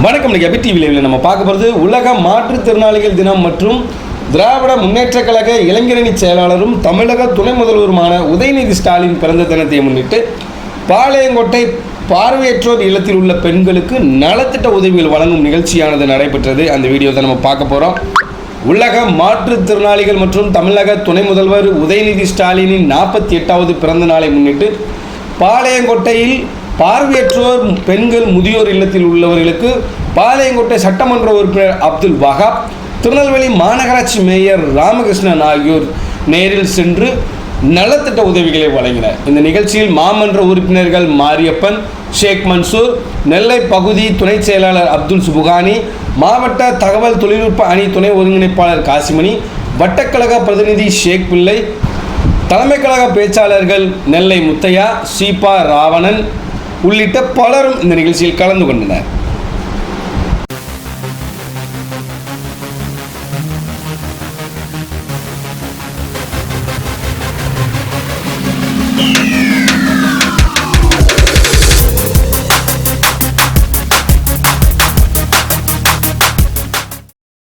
வணக்கம் இன்னைக்கு எபி டிவியில் நம்ம பார்க்க போகிறது உலக மாற்றுத்திறனாளிகள் தினம் மற்றும் திராவிட முன்னேற்றக் கழக இளைஞரணி செயலாளரும் தமிழக துணை முதல்வருமான உதயநிதி ஸ்டாலின் பிறந்த தினத்தை முன்னிட்டு பாளையங்கோட்டை பார்வையற்றோர் இல்லத்தில் உள்ள பெண்களுக்கு நலத்திட்ட உதவிகள் வழங்கும் நிகழ்ச்சியானது நடைபெற்றது. அந்த வீடியோவை நம்ம பார்க்க போகிறோம் உலக மாற்றுத்திறனாளிகள் மற்றும் தமிழக துணை முதல்வர் உதயநிதி ஸ்டாலினின் நாற்பத்தி எட்டாவது பிறந்த நாளை முன்னிட்டு பாளையங்கோட்டையில் பார்வையற்றோர் பெண்கள் முதியோர் இல்லத்தில் உள்ளவர்களுக்கு பாளையங்கோட்டை சட்டமன்ற உறுப்பினர் அப்துல் வஹாப் திருநெல்வேலி மாநகராட்சி மேயர் ராமகிருஷ்ணன் ஆகியோர் நேரில் சென்று நலத்திட்ட உதவிகளை வழங்கினர். இந்த நிகழ்ச்சியில் மாமன்ற உறுப்பினர்கள் மாரியப்பன் ஷேக் மன்சூர் நெல்லை பகுதி துணை செயலாளர் அப்துல் சுபுகானி மாவட்ட தகவல் தொழில்நுட்ப அணி துணை ஒருங்கிணைப்பாளர் காசிமணி வட்டக்கழக பிரதிநிதி ஷேக் பிள்ளை தலைமை கழக பேச்சாளர்கள் நெல்லை முத்தையா சீபா ராவணன் உள்ளிட்ட பலரும் இந்த நிகழ்ச்சியில் கலந்து கொண்டனர்.